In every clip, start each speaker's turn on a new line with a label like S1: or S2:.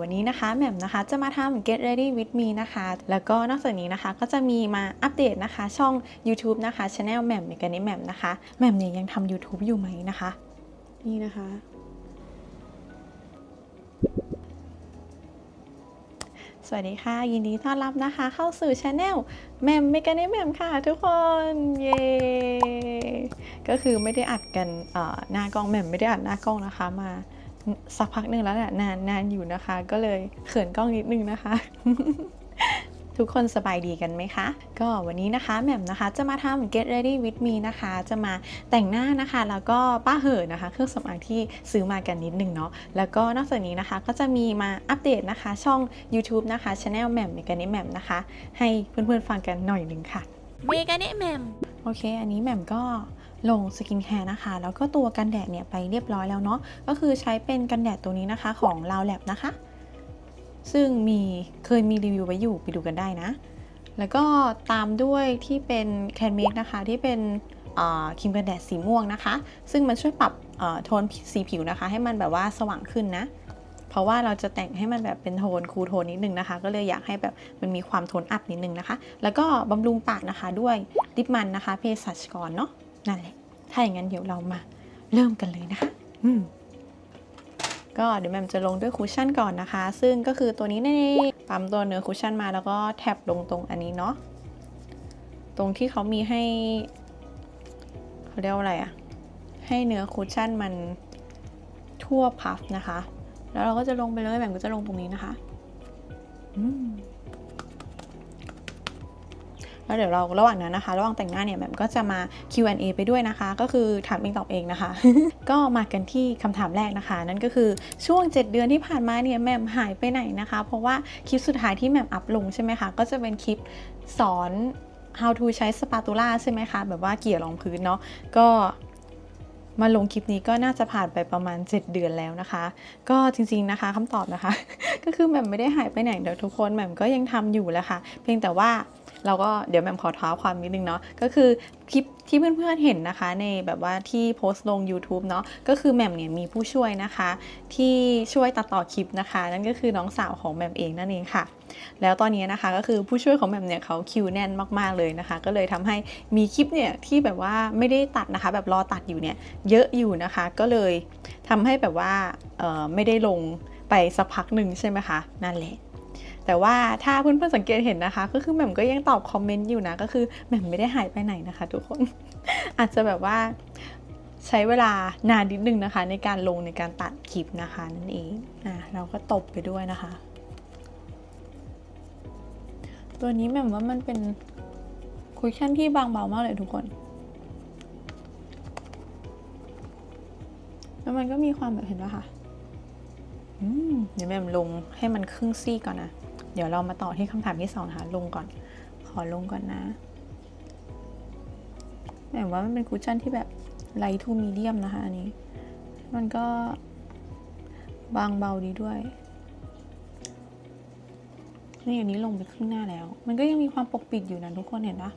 S1: วันนี้นะคะแหม่มนะคะจะมาทำ Get Ready with me นะคะ แล้วก็นอกจากนี้นะคะก็จะมีมาอัปเดตนะคะ ช่อง YouTube นะคะ Channel แหม่มเมกานิแหม่มนะคะแหม่มเนี่ยยังทำ YouTube อยู่ไหมนะคะ นี่นะคะ สวัสดีค่ะ ยินดีต้อนรับนะคะ เข้าสู่ช anel แหม่มเมกานิแหม่มค่ะทุกคน เย้ก็คือไม่ได้อัดกันเอ่อหน้ากล้องแหม่มไม่ได้อัดหน้ากล้องนะคะมา สักพักหนึ่งแล้วแหละนานนานอยู่นะคะ ก็เลยเขินกล้องนิดนึงนะคะ ทุกคนสบายดีกันไหมคะ ก็วันนี้นะคะแหม่มนะคะ จะมาทำ Get Ready with me นะคะ จะมาแต่งหน้านะคะ แล้วก็ป้าเห่อะนะคะ เครื่องสำอางที่ซื้อมากันนิดนึงเนาะแล้วก็นอกจากนี้นะคะก็จะมีมาอัปเดตนะคะ ช่อง YouTube นะคะ Channel แหม่มเมกานิแหม่มนะคะ ให้เพื่อนๆฟังกันหน่อยหนึ่งค่ะ
S2: เมกาเนะแมม
S1: โอเค อันนี้แหม่มก็ ลงสกินแคร์นะคะ แล้วก็ตัวกันแดดเนี่ยไปเรียบร้อยแล้วเนาะก็คือใช้เป็นกันแดดตัวนี้นะคะของ l o u Lab นะคะ ซึ่งมีเคยมีรีวิวไว้อยู่ไปดูกันได้นะ แล้วก็ตามด้วยที่เป็น Can Make นะคะที่เป็นครีมกันแดดสีม่วงนะคะ ซึ่งมันช่วยปรับโทนสีผิวนะคะ ให้มันแบบว่าสว่างขึ้นนะ เพราะว่าเราจะแต่งให้มันแบบเป็นโทนคูลโทนนิดนึงนะคะ ก็เลยอยากให้แบบมันมีความโทนอัพนิดนึงนะคะ แล้วก็บำรุงปากนะคะด้วยลิปมันนะคะเภสัชกรเนาะ นั่นแหละ ถ้าอย่างนั้นเดี๋ยวเรามาเริ่มกันเลยนะคะอืมก็เดี๋ยวแมมจะลงด้วยคุชชั่นก่อนนะคะ ซึ่งก็คือตัวนี้นี่ปั๊มตัวเนื้อคุชชั่นมาแล้วก็แท็บลงตรงอันนี้เนาะ ตรงที่เขามีให้เขาเรียกว่าอะไรอะให้เนื้อคุชชั่นมันทั่วพัฟนะคะ แล้วเราก็จะลงไปเลยแหม่มก็จะลงตรงนี้นะคะ อืม แล้วเดี๋ยวเราระหว่างนั้นนะคะ ระหว่างแต่งหน้าเนี่ยแหม่มก็จะมา Q&A ไปด้วยนะคะ ก็คือถามเองตอบเองนะคะ ก็มากันที่คำถามแรกนะคะ นั่นก็คือช่วง 7 เดือนที่ผ่านมาเนี่ยแหม่มหายไปไหนนะคะ เพราะว่าคลิปสุดท้ายที่แหม่มอัพลงใช่ไหมคะก็จะเป็นคลิปสอน how to ใช้สปาตูล่าใช่ไหมคะ แบบว่าเกี่ยรองพื้นเนาะก็มาลงคลิปนี้ก็น่าจะผ่านไปประมาณ 7 เดือนแล้วนะคะ ก็จริงๆนะคะคำตอบนะคะ ก็คือแหม่มไม่ได้หายไปไหนเดี๋ยวทุกคนแหม่มก็ยังทำอยู่แหละค่ะ เพียงแต่ว่า เราก็เดี๋ยวแหม่มขอท้าความนิดนึงเนาะก็คือคลิปที่เพื่อนๆเห็นนะคะในแบบว่าที่โพสต์ลง YouTube เนาะก็คือแหม่มเนี่ยมีผู้ช่วยนะคะ ที่ช่วยตัดต่อคลิปนะคะ นั่นก็คือน้องสาวของแหม่มเองนั่นเองค่ะ แล้วตอนนี้นะคะก็คือผู้ช่วยของแหม่มเนี่ยเขาคิวแน่นมากๆเลยนะคะ ก็เลยทำให้มีคลิปเนี่ยที่แบบว่าไม่ได้ตัดนะคะ แบบรอตัดอยู่เนี่ยเยอะอยู่นะคะ ก็เลยทำให้แบบว่าไม่ได้ลงไปสักพักหนึ่งใช่ไหมคะนั่นแหละ แต่ว่าถ้าเพื่อนๆสังเกตเห็นนะคะ ก็คือแหม่มก็ยังตอบคอมเมนต์อยู่นะ ก็คือแหม่มไม่ได้หายไปไหนนะคะ ทุกคน อาจจะแบบว่าใช้เวลานานนิดนึงนะคะ ในการลงในการตัดคลิปนะคะนั่นเองอะเราก็ตบไปด้วยนะคะ ตัวนี้แหม่มว่ามันเป็นคุชชั่นที่บางเบามากเลยทุกคน แล้วมันก็มีความแบบเห็นปะคะอืมเดี๋ยวแม่มลงให้มันครึ่งซี่ก่อนนะ เดี๋ยวเรามาต่อที่คำถามที่สองนะคะลงก่อน ขอลงก่อนนะแหมว่ามันเป็นคุชชั่นที่แบบไลท์ทูมีเดียมนะคะอันนี้ มันก็บางเบาดีด้วย นี่อันนี้ลงไปครึ่งหน้าแล้ว มันก็ยังมีความปกปิดอยู่นะทุกคนเห็นปะ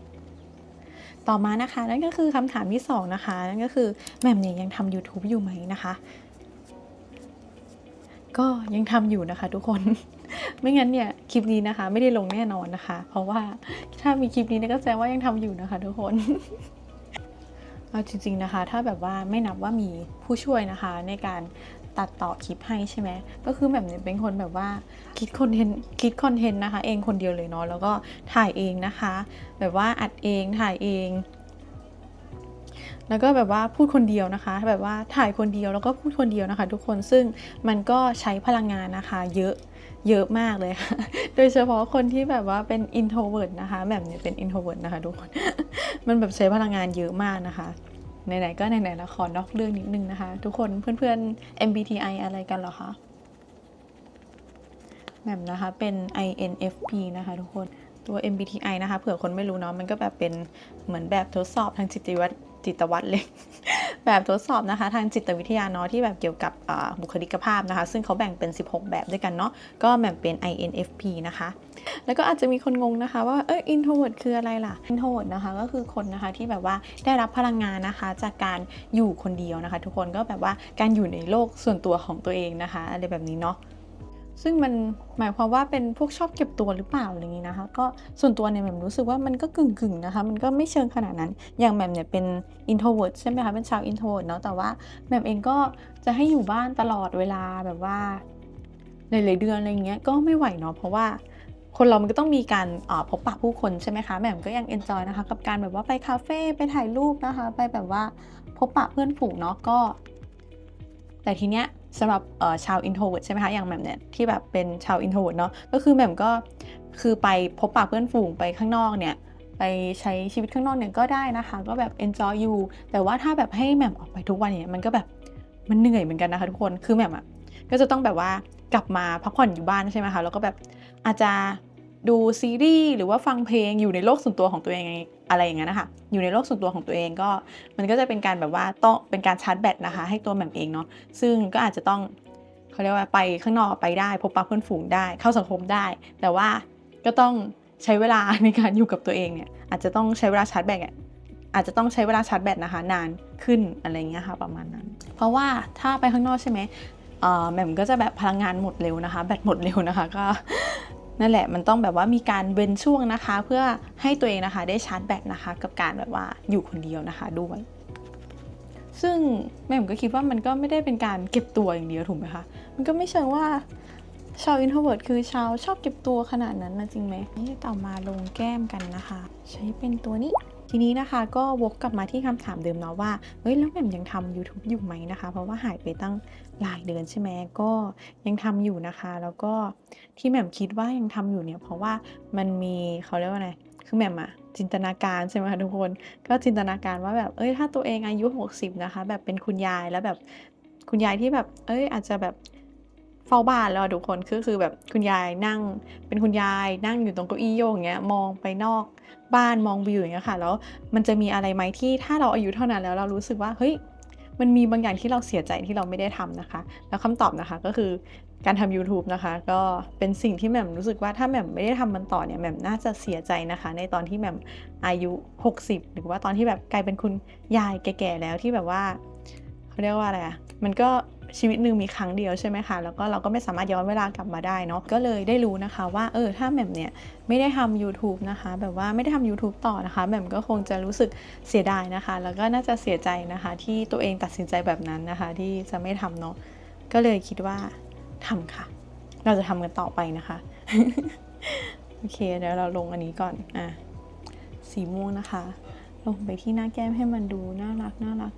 S1: ต่อมานะคะนั่นก็คือคำถามที่สองนะคะนั่นก็คือแหม่มเนี่ยยังทำ YouTube อยู่ไหมนะคะ ก็ยังทำอยู่นะคะทุกคน ไม่งั้นเนี่ยคลิปนี้นะคะ ไม่ได้ลงแน่นอนนะคะ เพราะว่าถ้ามีคลิปนี้เนี่ยก็แสดงว่ายังทำอยู่นะคะ ทุกคนเอาจริงๆนะคะ ถ้าแบบว่าไม่นับว่ามีผู้ช่วยนะคะ ในการตัดต่อคลิปให้ใช่ไหมก็คือแบบเนี่ยเป็นคนแบบว่าคิดคอนเทนต์คิดคอนเทนต์นะคะ เองคนเดียวเลยเนาะแล้วก็ถ่ายเองนะคะ แบบว่าอัดเองถ่ายเอง แล้วก็แบบว่าพูดคนเดียวนะคะ แบบว่าถ่ายคนเดียวแล้วก็พูดคนเดียวนะคะ ทุกคนซึ่งมันก็ใช้พลังงานนะคะ เยอะ เยอะมากเลยค่ะ โดยเฉพาะคนที่แบบว่าเป็น introvert นะคะแบบเนี่ยเป็น introvert นะคะทุกคน มันแบบใช้พลังงานเยอะมากนะคะไหนๆก็ไหนๆแล้วขอนอกเรื่องนิดนึงนะคะ ทุกคนเพื่อนๆ MBTI อะไรกันเหรอคะแหม่มนะคะเป็น INFP นะคะทุกคนตัว MBTI นะคะเผื่อคนไม่รู้เนาะมันก็แบบเป็นเหมือนแบบทดสอบทางจิตวิทย จิตวัตรเลยแบบทดสอบนะคะ ทางจิตวิทยาเนาะที่แบบเกี่ยวกับบุคลิกภาพนะคะ ซึ่งเขาแบ่งเป็น 16 แบบด้วยกันเนาะก็แบ่งเป็น INFP นะคะ แล้วก็อาจจะมีคนงงนะคะ ว่าเออ introvert คืออะไรล่ะ introvert นะคะก็คือคนนะคะที่แบบว่าได้รับพลังงานนะคะ จากการอยู่คนเดียวนะคะ ทุกคนก็แบบว่าการอยู่ในโลกส่วนตัวของตัวเองนะคะอะไรแบบนี้เนาะ ซึ่งมันหมายความว่าเป็นพวกชอบเก็บตัวหรือเปล่าอะไรอย่างนี้นะคะ ก็ส่วนตัวเนี่ยแหม่มรู้สึกว่ามันก็กึ่งๆนะคะ มันก็ไม่เชิงขนาดนั้น อย่างแหม่มเนี่ยเป็น introvert ใช่ไหมคะ เป็นชาว introvert เนาะ แต่ว่าแหม่มเองก็จะให้อยู่บ้านตลอดเวลาแบบว่าหลายๆเดือนอะไรเงี้ย ก็ไม่ไหวเนาะ เพราะว่าคนเรามันก็ต้องมีการพบปะผู้คนใช่ไหมคะ แหม่มก็ยัง enjoy นะคะ กับการแบบว่าไปคาเฟ่ ไปถ่ายรูปนะคะ ไปแบบว่าพบปะเพื่อนฝูงเนาะ ก็ แต่ทีเนี้ย สำหรับชาวอินโทรเวิร์ดใช่ไหมคะอย่างแหม่มเนี่ยที่แบบเป็นชาวอินโทรเวิร์ดเนาะก็คือแหม่มก็คือไปพบปะเพื่อนฝูงไปข้างนอกเนี่ยไปใช้ชีวิตข้างนอกเนี่ยก็ได้นะคะ ก็แบบ enjoy อยู่แต่ว่าถ้าแบบให้แหม่มออกไปทุกวันเนี่ยมันก็แบบมันเหนื่อยเหมือนกันนะคะทุกคนคือแหม่มอะก็จะต้องแบบว่ากลับมาพักผ่อนอยู่บ้านใช่ไหมคะแล้วก็แบบอาจจะ ดูซีรีส์หรือว่าฟังเพลงอยู่ในโลกส่วนตัวของตัวเองอะไรอย่างเงี้ยนะคะอยู่ในโลกส่วนตัวของตัวเองก็มันก็จะเป็นการแบบว่าต้องเป็นการชาร์จแบตนะคะ ให้ตัวแหม่มเองเนาะซึ่งก็อาจจะต้องเขาเรียกว่าไปข้างนอกไปได้ พบปะเพื่อนฝูงได้ เข้าสังคมได้ แต่ว่าก็ต้องใช้เวลาในการอยู่กับตัวเองเนี่ยอาจจะต้องใช้เวลาชาร์จแบตอาจจะต้องใช้เวลาชาร์จแบตนะคะ นานขึ้นอะไรเงี้ยค่ะประมาณนั้น เพราะว่าถ้าไปข้างนอกใช่ไหมแหม่มก็จะแบบพลังงานหมดเร็วนะคะ แบตหมดเร็วนะคะก็ นั่นแหละมันต้องแบบว่ามีการเว้นช่วงนะคะ เพื่อให้ตัวเองนะคะได้ชาร์จแบตนะคะ กับการแบบว่าอยู่คนเดียวนะคะด้วย ซึ่งแม่ผมก็คิดว่ามันก็ไม่ได้เป็นการเก็บตัวอย่างเดียวถูกไหมคะมันก็ไม่เชิงว่าชาวอินโทรเวิร์ดคือชาวชอบเก็บตัวขนาดนั้นนะจริงไหมนี่ต่อมาลงแก้มกันนะคะ ใช้เป็นตัวนี้ ทีนี้นะคะ ก็วกกลับมาที่คำถามเดิมเนาะว่าเฮ้ยแล้วแหม่มยังทำ YouTube อยู่ไหมนะคะ เพราะว่าหายไปตั้งหลายเดือนใช่ไหมก็ยังทำอยู่นะคะ แล้วก็ที่แหม่มคิดว่ายังทำอยู่เนี่ยเพราะว่ามันมีเขาเรียกว่าไงคือแหม่มอะจินตนาการใช่ไหมคะทุกคนก็จินตนาการว่าแบบเอ้ยถ้าตัวเองอายุ 60 นะคะ แบบเป็นคุณยายแล้วแบบคุณยายที่แบบ เอ้ยอาจจะแบบ ฝ้าบ้านแล้วทุกคนคือคือแบบคุณยายนั่ง เป็นคุณยายนั่งอยู่ตรงเก้าอี้โยกอย่างเงี้ยมองไปนอกบ้านมองวิวอย่างเงี้ยค่ะ แล้วมันจะมีอะไรไหมที่ถ้าเราอายุเท่านั้นแล้วเรารู้สึกว่าเฮ้ยมันมีบางอย่างที่เราเสียใจที่เราไม่ได้ทำนะคะ แล้วคำตอบนะคะก็คือการทำ YouTube นะคะ ก็เป็นสิ่งที่แหม่มรู้สึกว่าถ้าแหม่มไม่ได้ทำมันต่อเนี่ยแหม่มน่าจะเสียใจนะคะ ในตอนที่แหม่มอายุ 60 หรือว่าตอนที่แบบกลายเป็นคุณยายแก่ๆแล้วที่แบบว่าเขาเรียกว่าอะไรอะมันก็ ชีวิตหนึ่งมีครั้งเดียวใช่ไหมคะแล้วก็เราก็ไม่สามารถย้อนเวลากลับมาได้เนาะก็เลยได้รู้นะคะว่าเออถ้าแหม่มเนี่ยไม่ได้ทำ YouTube นะคะ แบบว่าไม่ได้ทำ YouTube ต่อนะคะแหม่มก็คงจะรู้สึกเสียดายนะคะ แล้วก็น่าจะเสียใจนะคะ ที่ตัวเองตัดสินใจแบบนั้นนะคะ ที่จะไม่ทำเนาะก็เลยคิดว่าทำค่ะ เราจะทำกันต่อไปนะคะโอเคเดี๋ยวเราลงอันนี้ก่อนอะสีม่วงนะคะ ลงไปที่หน้าแก้มให้มันดูน่ารักน่ารัก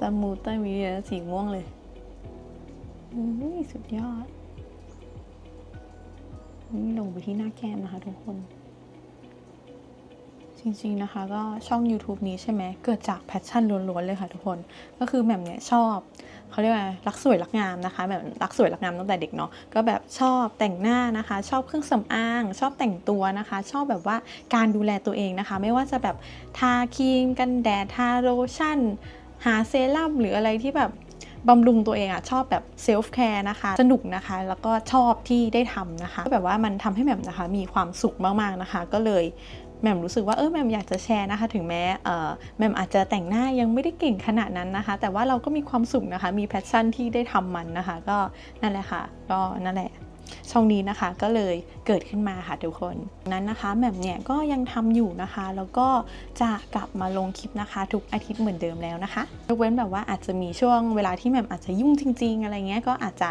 S1: ตามูตามีสีม่วงเลย อุ้ยสุดยอด นี่ลงไปที่หน้าแก้มนะคะทุกคน จริงๆนะคะก็ช่อง YouTube นี้ใช่ไหม เกิดจากแพชชั่นล้วนๆเลยค่ะทุกคน ก็คือแหม่มเนี่ยชอบเขาเรียกว่ารักสวยรักงามนะคะ แบบรักสวยรักงามตั้งแต่เด็กเนาะ ก็แบบชอบแต่งหน้านะคะ ชอบเครื่องสำอาง ชอบแต่งตัวนะคะ ชอบแบบว่าการดูแลตัวเองนะคะ ไม่ว่าจะแบบทาครีมกันแดด ทาโลชั่น หาเซรั่มหรืออะไรที่แบบ บำรุงตัวเองอะชอบแบบเซลฟ์แคร์นะคะ สนุกนะคะ แล้วก็ชอบที่ได้ทำนะคะแบบว่ามันทำให้แหม่มนะคะ มีความสุขมากๆนะคะ ก็เลยแหม่มรู้สึกว่าเออแหม่มอยากจะแชร์นะคะ ถึงแม้เออแหม่มอาจจะแต่งหน้ายังไม่ได้เก่งขนาดนั้นนะคะ แต่ว่าเราก็มีความสุขนะคะ มีแพชชั่นที่ได้ทำมันนะคะ ก็นั่นแหละค่ะ ก็นั่นแหละ ช่องนี้นะคะก็เลยเกิดขึ้นมาค่ะทุกคนนั้นนะคะแหม่มเนี่ยก็ยังทำอยู่นะคะ แล้วก็จะกลับมาลงคลิปนะคะ ทุกอาทิตย์เหมือนเดิมแล้วนะคะยกเว้นแบบว่าอาจจะมีช่วงเวลาที่แหม่มอาจจะยุ่งจริง ๆ อะไรเงี้ยก็อาจจะ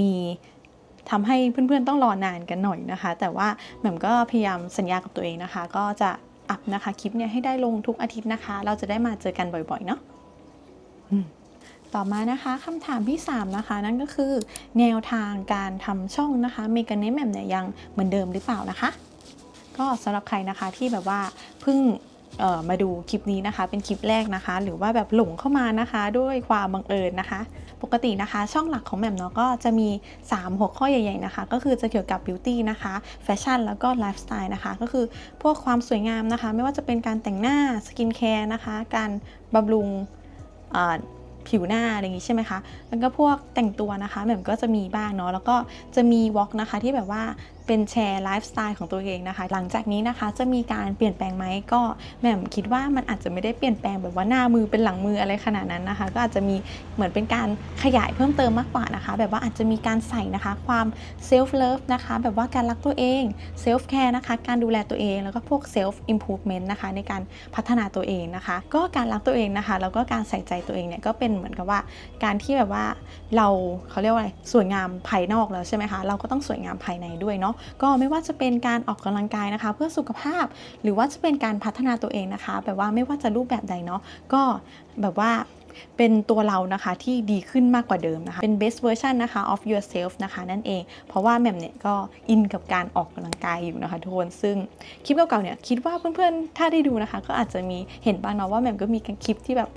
S1: มีทำให้เพื่อนๆต้องรอนานกันหน่อยนะคะ แต่ว่าแหม่มก็พยายามสัญญากับตัวเองนะคะ ก็จะอัพนะคะคลิปเนี่ยให้ได้ลงทุกอาทิตย์นะคะ เราจะได้มาเจอกันบ่อยๆเนาะ ต่อมานะคะคำถามที่ 3 นะคะ นั่นก็คือ แนวทางการทำช่องนะคะเมกาเนมแมมเนี่ยยังเหมือนเดิมหรือเปล่านะคะ ก็สำหรับใครนะคะที่แบบว่าเพิ่งมาดูคลิปนี้นะคะเป็นคลิปแรกนะคะ หรือว่าแบบหลงเข้ามานะคะ ด้วยความบังเอิญนะคะ ปกตินะคะ ช่องหลักของแหม่มเนาะก็จะมี 3 หัวข้อใหญ่ๆนะคะ ก็คือจะเกี่ยวกับบิวตี้นะคะแฟชั่นแล้วก็ไลฟ์สไตล์นะคะ ก็คือพวกความสวยงามนะคะ ไม่ว่าจะเป็นการแต่งหน้าสกินแคร์นะคะ การบำรุง ผิวหน้าอะไรอย่างงี้ใช่ไหมคะ แล้วก็พวกแต่งตัวนะคะแบบก็จะมีบ้างเนาะ แล้วก็จะมีวอล์กนะคะที่แบบว่า เป็นแชร์ไลฟ์สไตล์ของตัวเองนะคะ หลังจากนี้นะคะจะมีการเปลี่ยนแปลงไหมก็แหม่มคิดว่ามันอาจจะไม่ได้เปลี่ยนแปลงแบบว่าหน้ามือเป็นหลังมืออะไรขนาดนั้นนะคะ ก็อาจจะมีเหมือนเป็นการขยายเพิ่มเติมมากกว่านะคะ แบบว่าอาจจะมีการใส่นะคะความเซลฟ์เลิฟนะคะแบบว่าการรักตัวเองเซลฟ์แคร์นะคะการดูแลตัวเองแล้วก็พวกเซลฟ์อิมพูฟเมนต์นะคะในการพัฒนาตัวเองนะคะ ก็การรักตัวเองนะคะแล้วก็การใส่ใจตัวเองเนี่ยก็เป็นเหมือนกับว่า การที่แบบว่าเราเขาเรียกว่าอะไรสวยงามภายนอกแล้วใช่ไหมคะเราก็ต้องสวยงามภายในด้วยเนาะก็ไม่ว่าจะเป็นการออกกำลังกายนะคะ เพื่อสุขภาพ หรือว่าจะเป็นการพัฒนาตัวเองนะคะแบบว่าไม่ว่าจะรูปแบบใดเนาะก็แบบว่าเป็นตัวเรานะคะที่ดีขึ้นมากกว่าเดิมนะคะ เป็น best version นะคะ of yourself นะคะนั่นเอง เพราะว่าแหม่มเนี่ยก็อินกับการออกกำลังกายอยู่นะคะทุกคน ซึ่งคลิปเก่าๆเนี่ยคิดว่าเพื่อนๆ ถ้าได้ดูนะคะ ก็อาจจะมีเห็นบ้างเนาะว่าแหม่มก็มีคลิปที่แบบ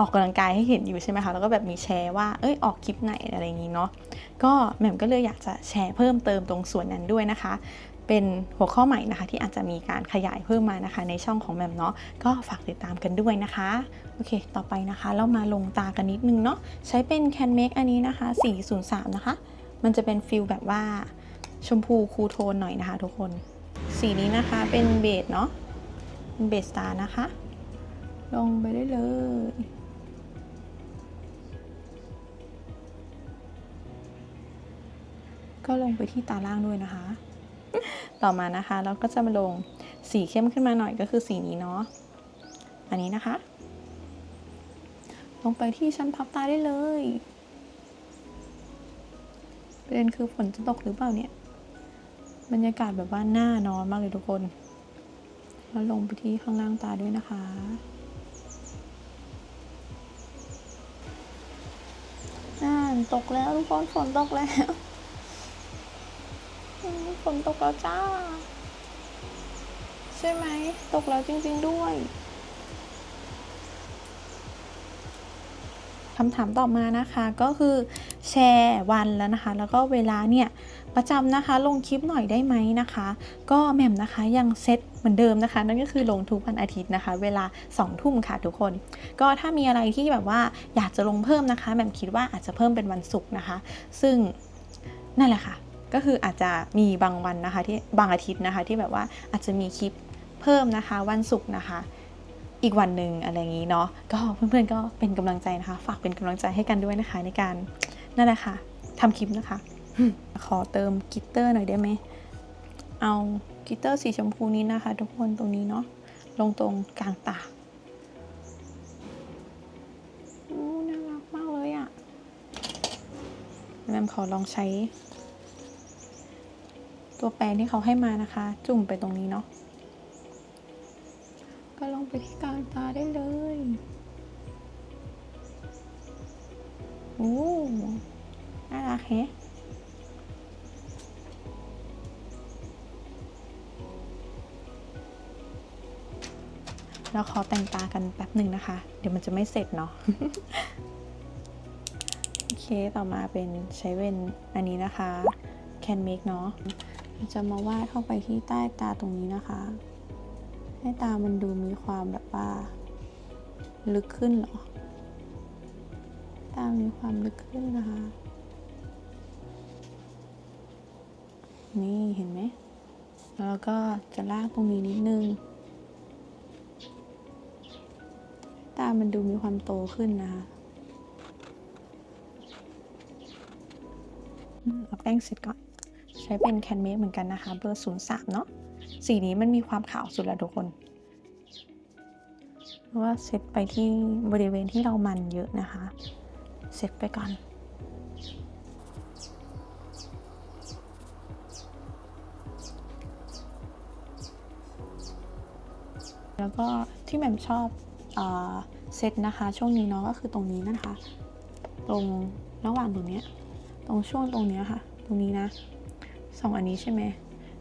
S1: ออกกำลังกายให้เห็นอยู่ใช่ไหมคะแล้วก็แบบมีแชร์ว่าเอ้ยออกคลิปไหนอะไรอย่างนี้เนาะก็แหม่มก็เลยอยากจะแชร์เพิ่มเติมตรงส่วนนั้นด้วยนะคะ เป็นหัวข้อใหม่นะคะ ที่อาจจะมีการขยายเพิ่มมานะคะ ในช่องของแหม่มเนาะก็ฝากติดตามกันด้วยนะคะโอเค ต่อไปนะคะ เรามาลงตากันนิดนึงเนาะใช้เป็น Can Make อันนี้นะคะ 403 นะคะ มันจะเป็นฟิลแบบว่าชมพูคูลโทนหน่อยนะคะ ทุกคนสีนี้นะคะเป็นเบจเนาะเป็นเบสตาร์นะคะ ลงไปได้เลย ก็ลงไปที่ตาล่างด้วยนะคะ ต่อมานะคะเราก็จะมาลงสีเข้มขึ้นมาหน่อยก็คือสีนี้เนาะอันนี้นะคะ ลงไปที่ชั้นพับตาได้เลยประเด็นคือฝนจะตกหรือเปล่าเนี่ย บรรยากาศแบบว่าน่านอนมากเลยทุกคน แล้วลงไปที่ข้างล่างตาด้วยนะคะ อ่านตกแล้วทุกคนฝนตกแล้ว ฝนตกแล้วจ้า ใช่ไหม ตกแล้วจริง ๆด้วยคำถามต่อมานะคะก็คือแชร์วันแล้วนะคะ แล้วก็เวลาเนี่ยประจำนะคะลงคลิปหน่อยได้ไหมนะคะ ก็แหม่มนะคะยังเซตเหมือนเดิมนะคะ นั่นก็คือลงทุกวันอาทิตย์นะคะ เวลา2ทุ่มค่ะทุกคน ก็ถ้ามีอะไรที่แบบว่าอยากจะลงเพิ่มนะคะแหม่มคิดว่าอาจจะเพิ่มเป็นวันศุกร์นะคะ ซึ่งนั่นแหละค่ะ ก็คืออาจจะมีบางวันนะคะที่บางอาทิตย์นะคะที่แบบว่าอาจจะมีคลิปเพิ่มนะคะวันศุกร์นะคะ อีกวันหนึ่งอะไรอย่างนี้เนาะก็เพื่อนๆก็เป็นกำลังใจนะคะ ฝากเป็นกำลังใจให้กันด้วยนะคะในการนั่นแหละค่ะทำคลิปนะคะ ขอเติมกิตเตอร์หน่อยได้ไหมเอากิตเตอร์สีชมพูนี้นะคะ ทุกคนตรงนี้เนาะลงตรงกลางตาโอ้น่ารักมากเลยอะ่ะแมมขอลองใช้ ตัวแปรงที่เขาให้มานะคะ จุ่มไปตรงนี้เนาะก็ลงไปที่กลางตาได้เลยโอ้น่ารักแฮะเราขอแต่งตากันแป๊บหนึ่งนะคะ เดี๋ยวมันจะไม่เสร็จเนาะ โอเค ต่อมาเป็นใช้เป็นอันนี้นะคะ Can Make เนาะ จะมาวาดเข้าไปที่ใต้ตาตรงนี้นะคะ ให้ตามันดูมีความแบบว่า ลึกขึ้นเหรอ ตามีความลึกขึ้นนะคะ นี่เห็นไหม แล้วก็จะลากตรงนี้นิดนึง ตามันดูมีความโตขึ้นนะคะเอาแป้งเสร็จก่อน ใช้เป็นแคนเมคเหมือนกันนะคะเบอร์03 เนาะสีนี้มันมีความขาวสุดล้วทุกคนเพราะว่าเซตไปที่บริเวณที่เรามันเยอะนะคะ เซตไปก่อนแล้วก็ที่แหม่มชอบเซตนะคะ ช่วงนี้เนาะก็คือตรงนี้นะคะ ตรงระหว่างตรงนี้ตรงช่วงตรงนี้ค่ะ ตรงนี้นะ สองอันนี้ใช่ไหม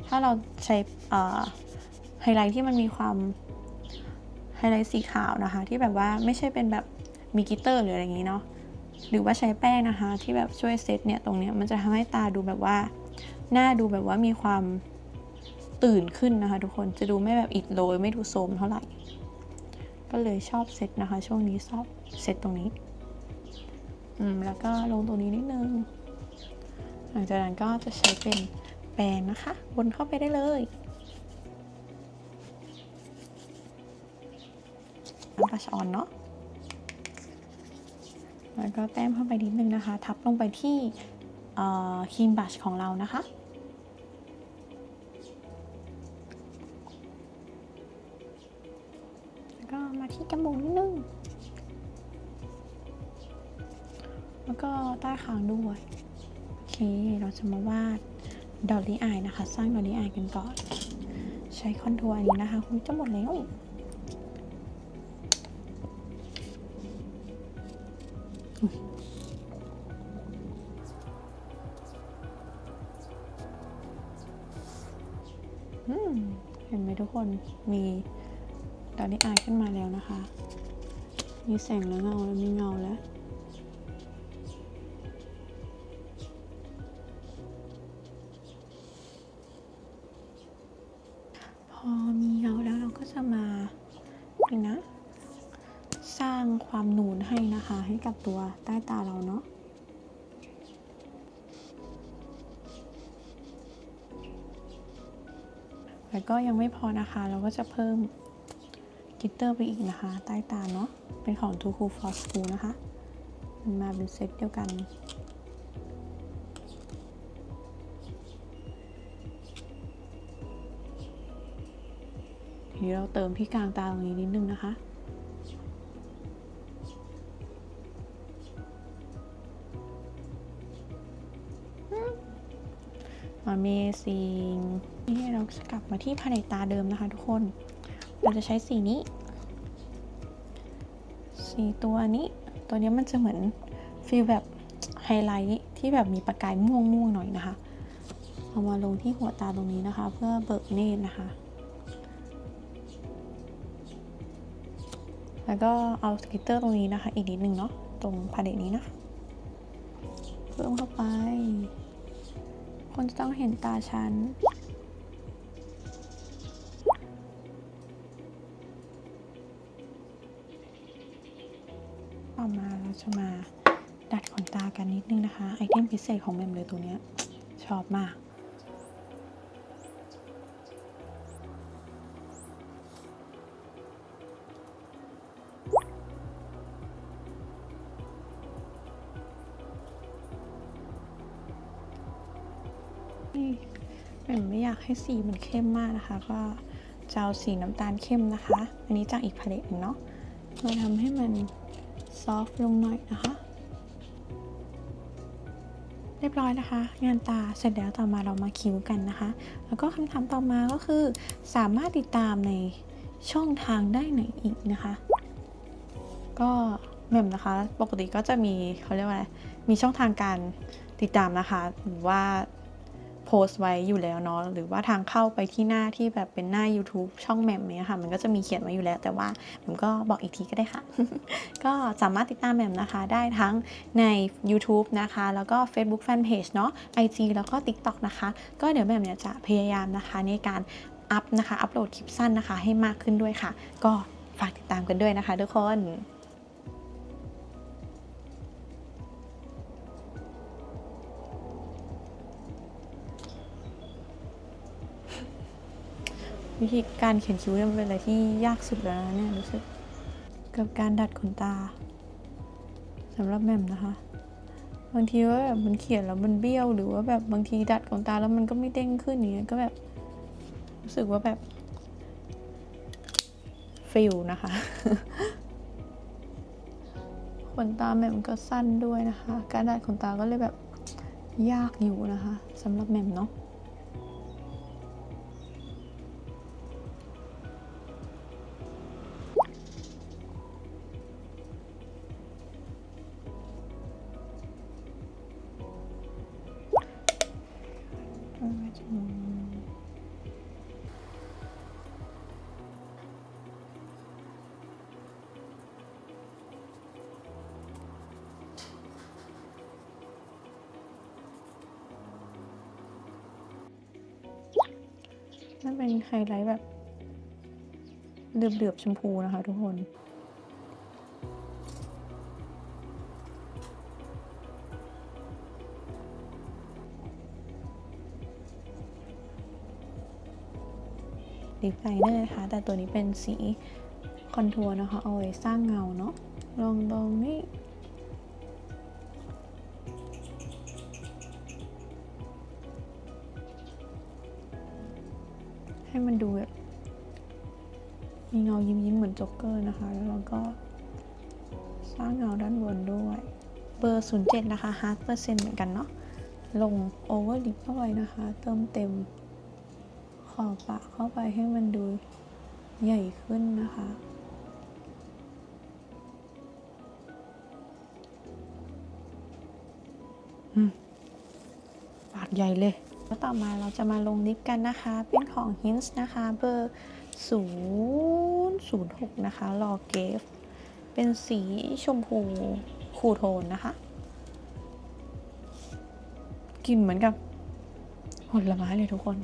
S1: ถ้าเราใช้ไฮไลท์ที่มันมีความไฮไลท์สีขาวนะคะ ที่แบบว่าไม่ใช่เป็นแบบมีกิเตอร์หรืออะไรอย่างนี้เนาะหรือว่าใช้แป้งนะคะ ที่แบบช่วยเซตเนี่ยตรงเนี้ยมันจะทำให้ตาดูแบบว่า หน้าดูแบบว่ามีความตื่นขึ้นนะคะ ทุกคนจะดูไม่แบบอิดโรยไม่ดูโทรมเท่าไหร่ ก็เลยชอบเซตนะคะ ช่วงนี้ชอบเซตตรงนี้อืมแล้วก็ลงตรงนี้นิดนึง หลังจากนั้นก็จะใช้เป็น ปปรงนะคะ วนเข้าไปได้เลยน้ำบลัชออนเนาะแล้วก็แต้มเข้าไปนิดนึงนะคะ ทับลงไปที่ครีมบัชของเรานะคะแล้วก็มาที่จมูกนิดนึง แล้วก็ใต้คางด้วย โอเค เราจะมาวาด ดอลลี่อายนะคะ สร้างดอลลี่อายกันก่อน ใช้คอนทัวร์อันนี้นะคะคุณจะหมดแล้วเห็นไหมทุกคนมีดอลลี่อายขึ้นมาแล้วนะคะ มีแสงแล้วเงาแล้วมีเงาแล้ว ความนูนให้นะคะ ให้กับตัวใต้ตาเราเนาะแล้วก็ยังไม่พอนะคะ เราก็จะเพิ่มกิตเตอร์ไปอีกนะคะ ใต้ตาเนาะ เป็นของ Too Cool for School นะคะ มันมาเป็นเซตเดียวกัน ทีนี้เราเติมที่กลางตาตรงนี้นิดนึงนะคะ Amazing นี่เราจะกลับมาที่ผนังตาเดิมนะคะทุกคน เราจะใช้สีนี้ สีตัวนี้ ตัวนี้มันจะเหมือนฟีลแบบไฮไลท์ที่แบบมีประกายม่วงม่วงๆหน่อยนะคะ เอามาลงที่หัวตาตรงนี้นะคะ เพื่อเบิกเนตรนะคะ แล้วก็เอาสกิตเตอร์ตรงนี้นะคะ อีกนิดนึงเนาะ ตรงพาเลตนี้นะ เพิ่มเข้าไป คนจะต้องเห็นตาฉัน ต่อมาเราจะมาดัดขนตากันนิดนึงนะคะ ไอเทมพิเศษของแมมเลยตัวเนี้ยชอบมาก แม่ไม่อยากให้สีมันเข้มมากนะคะ ก็จะเอาสีน้ำตาลเข้มนะคะ อันนี้จากอีกพาเลตหนึงเนาะมาทำให้มันซอฟต์ลงหน่อยนะคะ เรียบร้อยนะคะ งานตาเสร็จแล้วต่อมาเรามาคิ้วกันนะคะ แล้วก็คำถามต่อมาก็คือ สามารถติดตามในช่องทางได้ไหนอีกนะคะ ก็แหม่มนะคะ ปกติก็จะมีเขาเรียกว่าอะไรมีช่องทางการติดตามนะคะหรือว่า โพสต์ไว้อยู่แล้วเนาะหรือว่าทางเข้าไปที่หน้าที่แบบเป็นหน้า YouTube ช่องแมมเนี่ยค่ะ มันก็จะมีเขียนไว้อยู่แล้ว แต่ว่าผมก็บอกอีกทีก็ได้ค่ะ ก็สามารถติดตามแมมนะคะ ได้ทั้งใน YouTube นะคะ แล้วก็ Facebook Fanpage เนาะ IG แล้วก็ TikTok นะคะ ก็เดี๋ยวแมมเนี่ยจะพยายามนะคะในการอัพนะคะ อัปโหลดคลิปสั้นนะคะ ให้มากขึ้นด้วยค่ะ ก็ฝากติดตามกันด้วยนะคะทุกคน วิธีการเขียนคิ้วเนี่ยมันเป็นอะไรที่ยากสุดแล้วนะเนี่ยรู้สึกกับการดัดขนตาสำหรับแม่มนะคะ บางทีว่าแบบมันเขียนแล้วมันเบี้ยวหรือว่าแบบบางทีดัดขนตาแล้วมันก็ไม่เด้งขึ้นอย่างเงี้ยก็แบบรู้สึกว่าแบบฟิลนะคะขนตาแม่มก็สั้นด้วยนะคะ การดัดขนตาก็เลยแบบยากอยู่นะคะสำหรับแม่มเนาะ ถ้เป็นไฮไลท์แบบเดือบๆชมพูนะคะทุกคนลิปไลเนอร์นะคะ แต่ตัวนี้เป็นสีคอนทัวร์นะคะ เอาไว้สร้างเงาเนาะ ลองตรงนี้ ให้มันดูแบบมีเงายิ้มยิ้มๆเหมือนจ็อกเกอร์นะคะ แล้วเราก็สร้างเงาด้านบนด้วย เบอร์ 07 นะคะฮาร์ดเปอร์เซ็นต์เหมือนกันเนาะ ลงโอเวอร์ลิปเข้าไปนะคะ เติมเต็มขอบปากเข้าไปให้มันดูใหญ่ขึ้นนะคะปากใหญ่เลย แล้วต่อมาเราจะมาลงลิปกันนะคะ เป็นของ Hints นะคะ เบอร์ 006 นะคะรอเกฟ เป็นสีชมพูคูโทนนะคะ กลิ่นเหมือนกับผลไม้เลยทุกคน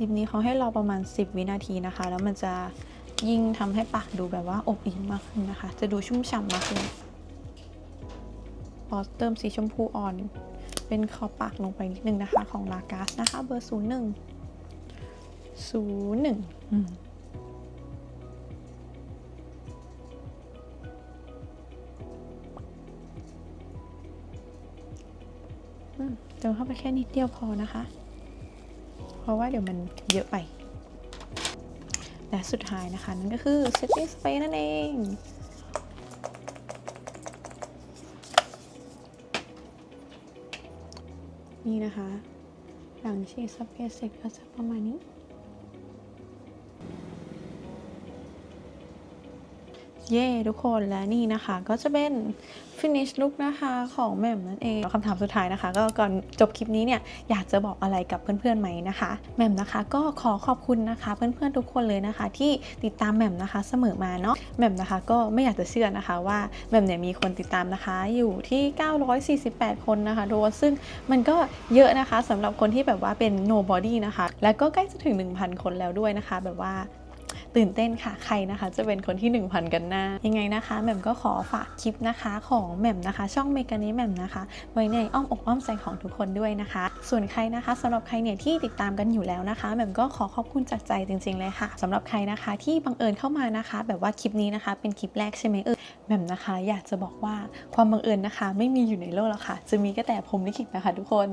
S1: ลิปนี้เขาให้รอประมาณ 10 วินาทีนะคะ แล้วมันจะยิ่งทำให้ปากดูแบบว่าอบอิ่มมากขึ้นนะคะ จะดูชุ่มฉ่ำมากขึ้นพอเติมสีชมพูอ่อน เป็นขอบปากลงไปนิดนึงนะคะ ของลากาสนะคะ เบอร์ 01 01เติมเข้าไปแค่นิดเดียวพอนะคะ เพราะว่าเดี๋ยวมันเยอะไป และสุดท้ายนะคะ นั่นก็คือ setting spray นั่นเองนี่นะคะ หลังฉีดสเปรย์เสร็จก็จะประมาณนี้ เย่ทุกคนและนี่นะคะก็จะเป็น finish look นะคะของแหม่มนั่นเองคำถามสุดท้ายนะคะ ก็ก่อนจบคลิปนี้เนี่ยอยากจะบอกอะไรกับเพื่อนๆไหมนะคะแหม่มนะคะก็ขอขอบคุณนะคะ เพื่อนๆทุกคนเลยนะคะ ที่ติดตามแหม่มนะคะเสมอมาเนาะแหม่มนะคะก็ไม่อยากจะเชื่อนะคะว่าแหม่มเนี่ยมีคนติดตามนะคะอยู่ที่ 948 คนนะคะทุกคนซึ่งมันก็เยอะนะคะสำหรับคนที่แบบว่าเป็น nobody นะคะ แล้วก็ใกล้จะถึง 1,000 คนแล้วด้วยนะคะ แบบว่า ตื่นเต้นค่ะใครนะคะ จะเป็นคนที่ 1,000 กันหน้า ยังไงนะคะแหม่มก็ขอฝากคลิปนะคะของแหม่มนะคะ ช่องเมกานิแหม่มนะคะ ไว้ในอ้อมอกอ้อมใจของทุกคนด้วยนะคะ ส่วนใครนะคะสำหรับใครเนี่ยที่ติดตามกันอยู่แล้วนะคะแหม่มก็ขอขอบคุณจากใจจริง ๆ เลยค่ะสำหรับใครนะคะที่บังเอิญเข้ามานะคะ แบบว่าคลิปนี้นะคะ เป็นคลิปแรกใช่ไหมเออแหม่มนะคะ อยากจะบอกว่าความบังเอิญนะคะ ไม่มีอยู่ในโลกแล้วค่ะ จะมีก็แต่ผมลิขิตนะคะ ทุกคน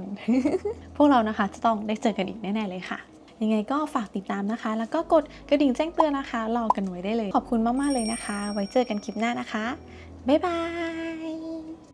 S1: พวกเรานะคะจะต้องได้เจอกันอีกแน่ๆเลยค่ะ ยังไงก็ฝากติดตามนะคะ แล้วก็กดกระดิ่งแจ้งเตือนนะคะรอกันไว้ได้เลย ขอบคุณมากๆเลยนะคะ ไว้เจอกันคลิปหน้านะคะ บ๊ายบาย